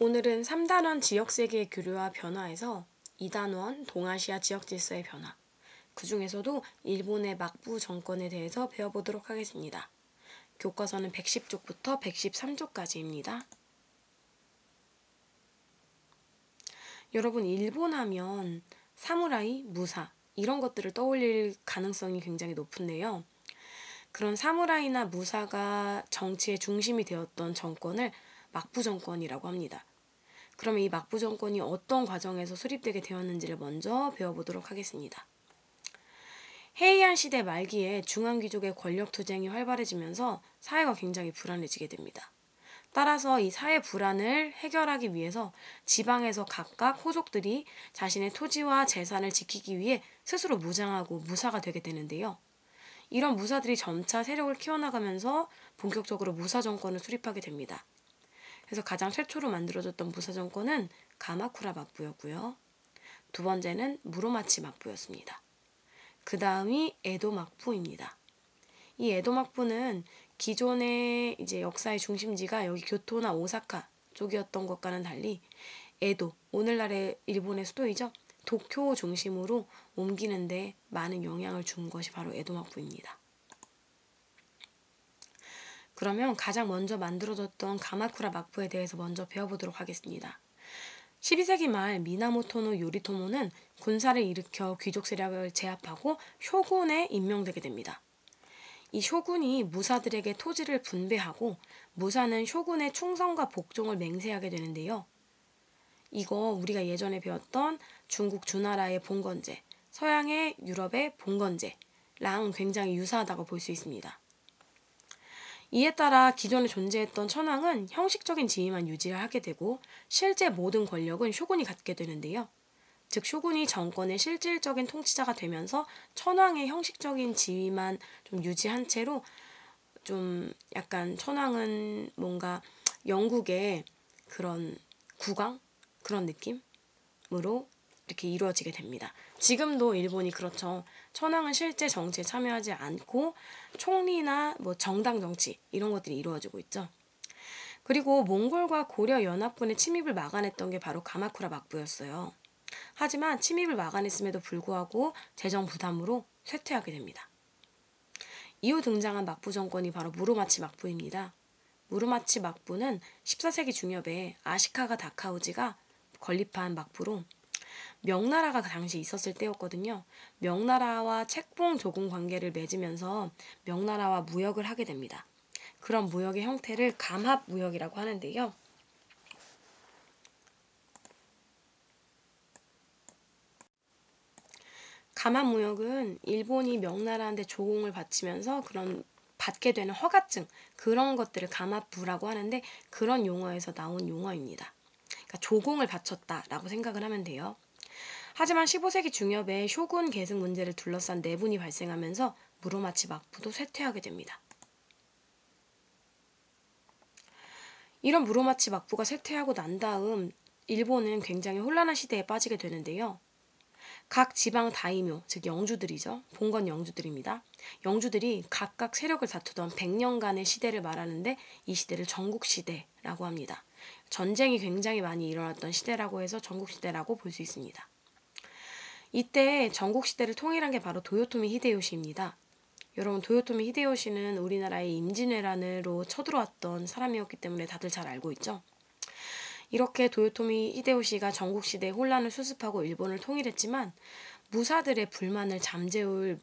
오늘은 3단원 지역세계의 교류와 변화에서 2단원 동아시아 지역 질서의 변화, 그 중에서도 일본의 막부 정권에 대해서 배워보도록 하겠습니다. 교과서는 110쪽부터 113쪽까지입니다. 여러분, 일본 하면 사무라이, 무사, 이런 것들을 떠올릴 가능성이 굉장히 높은데요. 그런 사무라이나 무사가 정치의 중심이 되었던 정권을 막부 정권이라고 합니다. 그러면 이 막부 정권이 어떤 과정에서 수립되게 되었는지를 먼저 배워보도록 하겠습니다. 헤이안 시대 말기에 중앙 귀족의 권력 투쟁이 활발해지면서 사회가 굉장히 불안해지게 됩니다. 따라서 이 사회 불안을 해결하기 위해서 지방에서 각각 호족들이 자신의 토지와 재산을 지키기 위해 스스로 무장하고 무사가 되게 되는데요. 이런 무사들이 점차 세력을 키워나가면서 본격적으로 무사 정권을 수립하게 됩니다. 그래서 가장 최초로 만들어졌던 무사 정권은 가마쿠라 막부였고요. 두 번째는 무로마치 막부였습니다. 그 다음이 에도 막부입니다. 이 에도 막부는 기존의 이제 역사의 중심지가 여기 교토나 오사카 쪽이었던 것과는 달리 에도, 오늘날의 일본의 수도이죠. 도쿄 중심으로 옮기는데 많은 영향을 준 것이 바로 에도 막부입니다. 그러면 가장 먼저 만들어졌던 가마쿠라 막부에 대해서 먼저 배워보도록 하겠습니다. 12세기 말 미나모토노 요리토모는 군사를 일으켜 귀족 세력을 제압하고 쇼군에 임명되게 됩니다. 이 쇼군이 무사들에게 토지를 분배하고 무사는 쇼군의 충성과 복종을 맹세하게 되는데요. 이거 우리가 예전에 배웠던 중국 주나라의 봉건제, 서양의 유럽의 봉건제랑 굉장히 유사하다고 볼 수 있습니다. 이에 따라 기존에 존재했던 천황은 형식적인 지위만 유지를 하게 되고 실제 모든 권력은 쇼군이 갖게 되는데요. 즉 쇼군이 정권의 실질적인 통치자가 되면서 천황의 형식적인 지위만 좀 유지한 채로 좀 약간 천황은 뭔가 영국의 그런 국왕 그런 느낌으로 이렇게 이루어지게 됩니다. 지금도 일본이 그렇죠. 천황은 실제 정치에 참여하지 않고 총리나 뭐 정당 정치 이런 것들이 이루어지고 있죠. 그리고 몽골과 고려 연합군의 침입을 막아냈던 게 바로 가마쿠라 막부였어요. 하지만 침입을 막아냈음에도 불구하고 재정 부담으로 쇠퇴하게 됩니다. 이후 등장한 막부 정권이 바로 무로마치 막부입니다. 무로마치 막부는 14세기 중엽에 아시카가 다카우지가 건립한 막부로 명나라가 그 당시 있었을 때였거든요. 명나라와 책봉 조공 관계를 맺으면서 명나라와 무역을 하게 됩니다. 그런 무역의 형태를 감합 무역이라고 하는데요. 감합 무역은 일본이 명나라한테 조공을 바치면서 그런 받게 되는 허가증 그런 것들을 감합부라고 하는데 그런 용어에서 나온 용어입니다. 그러니까 조공을 바쳤다라고 생각을 하면 돼요. 하지만 15세기 중엽에 쇼군 계승 문제를 둘러싼 내분이 발생하면서 무로마치 막부도 쇠퇴하게 됩니다. 이런 무로마치 막부가 쇠퇴하고 난 다음 일본은 굉장히 혼란한 시대에 빠지게 되는데요. 각 지방 다이묘, 즉 영주들이죠. 봉건 영주들입니다. 영주들이 각각 세력을 다투던 100년간의 시대를 말하는데 이 시대를 전국시대라고 합니다. 전쟁이 굉장히 많이 일어났던 시대라고 해서 전국시대라고 볼 수 있습니다. 이때 전국 시대를 통일한 게 바로 도요토미 히데요시입니다. 여러분 도요토미 히데요시는 우리나라의 임진왜란으로 쳐들어왔던 사람이었기 때문에 다들 잘 알고 있죠. 이렇게 도요토미 히데요시가 전국 시대의 혼란을 수습하고 일본을 통일했지만 무사들의 불만을 잠재울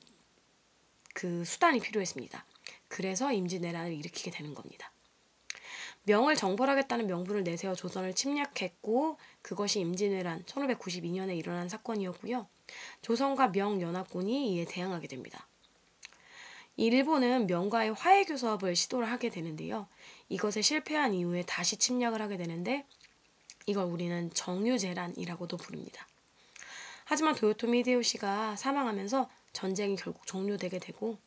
그 수단이 필요했습니다. 그래서 임진왜란을 일으키게 되는 겁니다. 명을 정벌하겠다는 명분을 내세워 조선을 침략했고 그것이 임진왜란 1592년에 일어난 사건이었고요. 조선과 명 연합군이 이에 대항하게 됩니다. 일본은 명과의 화해 교섭을 시도를 하게 되는데요. 이것에 실패한 이후에 다시 침략을 하게 되는데 이걸 우리는 정유재란이라고도 부릅니다. 하지만 도요토미 히데요시가 사망하면서 전쟁이 결국 종료되게 되고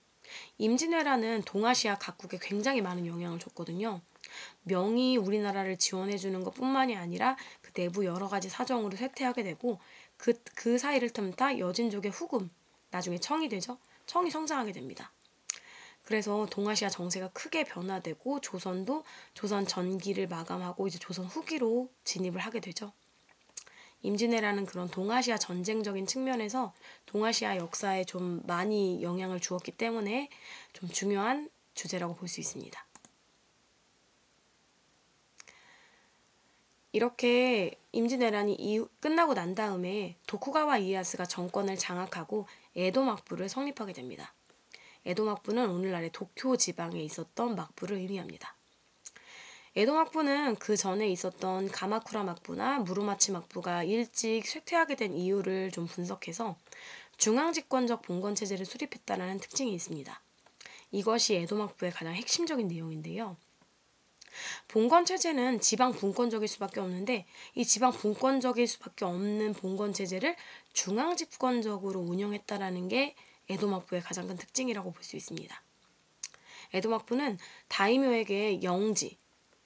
임진왜란은 동아시아 각국에 굉장히 많은 영향을 줬거든요. 명이 우리나라를 지원해주는 것 뿐만이 아니라 그 내부 여러 가지 사정으로 쇠퇴하게 되고 그, 그 사이를 틈타 여진족의 후금, 나중에 청이 되죠. 청이 성장하게 됩니다. 그래서 동아시아 정세가 크게 변화되고 조선도 조선 전기를 마감하고 이제 조선 후기로 진입을 하게 되죠. 임진왜란은 그런 동아시아 전쟁적인 측면에서 동아시아 역사에 좀 많이 영향을 주었기 때문에 좀 중요한 주제라고 볼 수 있습니다. 이렇게 임진왜란이 이후, 끝나고 난 다음에 도쿠가와 이에야스가 정권을 장악하고 에도 막부를 성립하게 됩니다. 에도 막부는 오늘날의 도쿄 지방에 있었던 막부를 의미합니다. 에도 막부는 그 전에 있었던 가마쿠라 막부나 무루마치 막부가 일찍 쇠퇴하게 된 이유를 좀 분석해서 중앙 집권적 봉건 체제를 수립했다는 특징이 있습니다. 이것이 에도 막부의 가장 핵심적인 내용인데요. 봉건 체제는 지방 분권적일 수밖에 없는데 이 지방 분권적일 수밖에 없는 봉건 체제를 중앙 집권적으로 운영했다라는 게 에도 막부의 가장 큰 특징이라고 볼 수 있습니다. 에도 막부는 다이묘에게 영지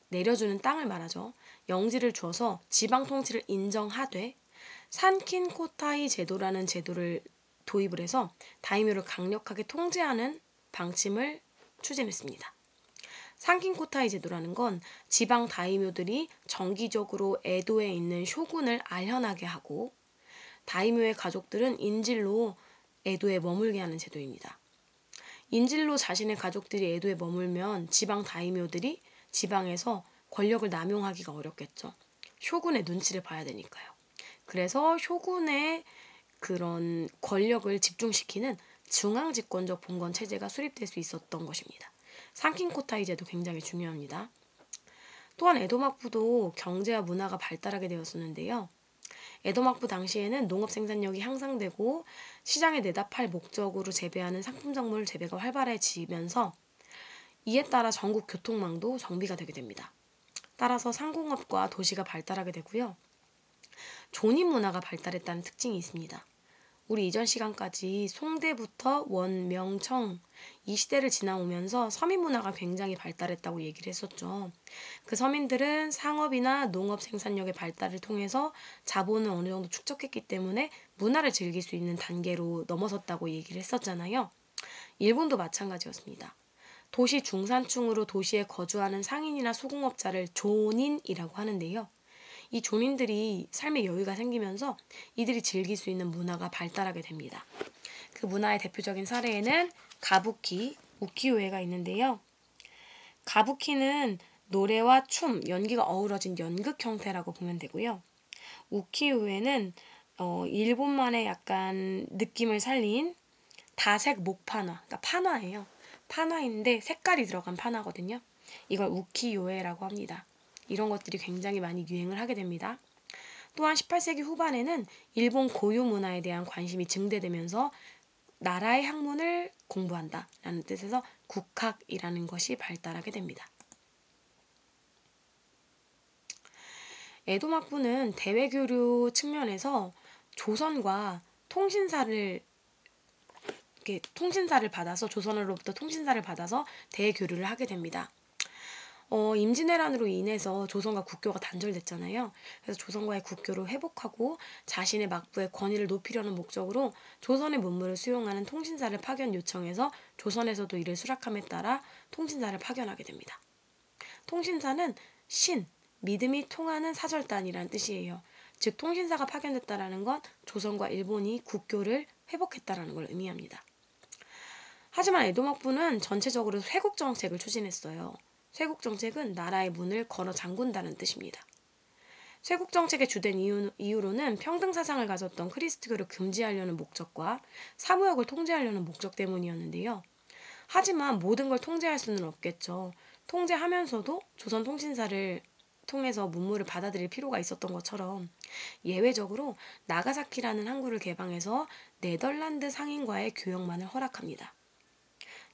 내려주는 땅을 말하죠. 영지를 주어서 지방 통치를 인정하되 산킨 코타이 제도라는 제도를 도입을 해서 다이묘를 강력하게 통제하는 방침을 추진했습니다. 상킨코타이 제도라는 건 지방 다이묘들이 정기적으로 에도에 있는 쇼군을 알현하게 하고 다이묘의 가족들은 인질로 에도에 머물게 하는 제도입니다. 인질로 자신의 가족들이 에도에 머물면 지방 다이묘들이 지방에서 권력을 남용하기가 어렵겠죠. 쇼군의 눈치를 봐야 되니까요. 그래서 쇼군의 그런 권력을 집중시키는 중앙 집권적 봉건 체제가 수립될 수 있었던 것입니다. 상킨코타이제도 굉장히 중요합니다. 또한 에도막부도 경제와 문화가 발달하게 되었었는데요. 에도막부 당시에는 농업 생산력이 향상되고 시장에 내다 팔 목적으로 재배하는 상품 작물 재배가 활발해지면서 이에 따라 전국 교통망도 정비가 되게 됩니다. 따라서 상공업과 도시가 발달하게 되고요. 존인 문화가 발달했다는 특징이 있습니다. 우리 이전 시간까지 송대부터 원명청 이 시대를 지나오면서 서민 문화가 굉장히 발달했다고 얘기를 했었죠. 그 서민들은 상업이나 농업 생산력의 발달을 통해서 자본을 어느 정도 축적했기 때문에 문화를 즐길 수 있는 단계로 넘어섰다고 얘기를 했었잖아요. 일본도 마찬가지였습니다. 도시 중산층으로 도시에 거주하는 상인이나 수공업자를 존인이라고 하는데요. 이 존인들이 삶의 여유가 생기면서 이들이 즐길 수 있는 문화가 발달하게 됩니다. 그 문화의 대표적인 사례에는 가부키, 우키요에가 있는데요. 가부키는 노래와 춤, 연기가 어우러진 연극 형태라고 보면 되고요. 우키요에는 어, 일본만의 약간 느낌을 살린 다색 목판화, 그러니까 판화예요. 판화인데 색깔이 들어간 판화거든요. 이걸 우키요에라고 합니다. 이런 것들이 굉장히 많이 유행을 하게 됩니다. 또한 18세기 후반에는 일본 고유 문화에 대한 관심이 증대되면서 나라의 학문을 공부한다 라는 뜻에서 국학이라는 것이 발달하게 됩니다. 에도 막부는 대외 교류 측면에서 조선과 통신사를 이렇게 통신사를 받아서 조선으로부터 통신사를 받아서 대교류를 하게 됩니다. 어, 임진왜란으로 인해서 조선과 국교가 단절됐잖아요. 그래서 조선과의 국교를 회복하고 자신의 막부의 권위를 높이려는 목적으로 조선의 문물을 수용하는 통신사를 파견 요청해서 조선에서도 이를 수락함에 따라 통신사를 파견하게 됩니다. 통신사는 신, 믿음이 통하는 사절단이라는 뜻이에요. 즉 통신사가 파견됐다라는 건 조선과 일본이 국교를 회복했다라는 걸 의미합니다. 하지만 에도 막부는 전체적으로 회국 정책을 추진했어요. 쇄국 정책은 나라의 문을 걸어 잠근다는 뜻입니다. 쇄국 정책의 주된 이유, 이유 로는 평등 사상을 가졌던 크리스트교를 금지하려는 목적과 사무역을 통제하려는 목적 때문이었는데요. 하지만 모든 걸 통제할 수는 없겠죠. 통제하면서도 조선 통신사를 통해서 문물을 받아들일 필요가 있었던 것처럼 예외적으로 나가사키라는 항구를 개방해서 네덜란드 상인과의 교역만을 허락합니다.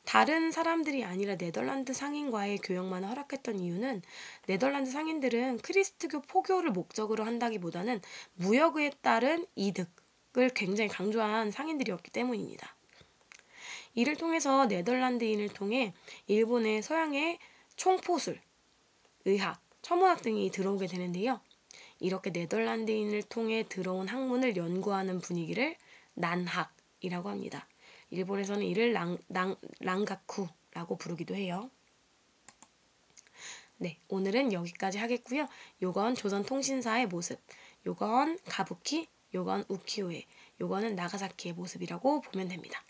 다른 사람들이 아니라 네덜란드 상인과의 교역만을 허락했던 이유는 네덜란드 상인들은 크리스트교 포교를 목적으로 한다기보다는 무역에 따른 이득을 굉장히 강조한 상인들이었기 때문입니다. 이를 통해서 네덜란드인을 통해 일본의 서양의 총포술, 의학, 천문학 등이 들어오게 되는데요. 이렇게 네덜란드인을 통해 들어온 학문을 연구하는 분위기를 난학이라고 합니다. 일본에서는 이를 랑, 랑, 랑가쿠라고 라고 부르기도 해요. 네, 오늘은 여기까지 하겠고요. 요건 조선통신사의 모습, 요건 가부키, 요건 우키우에, 요거는 나가사키의 모습이라고 보면 됩니다.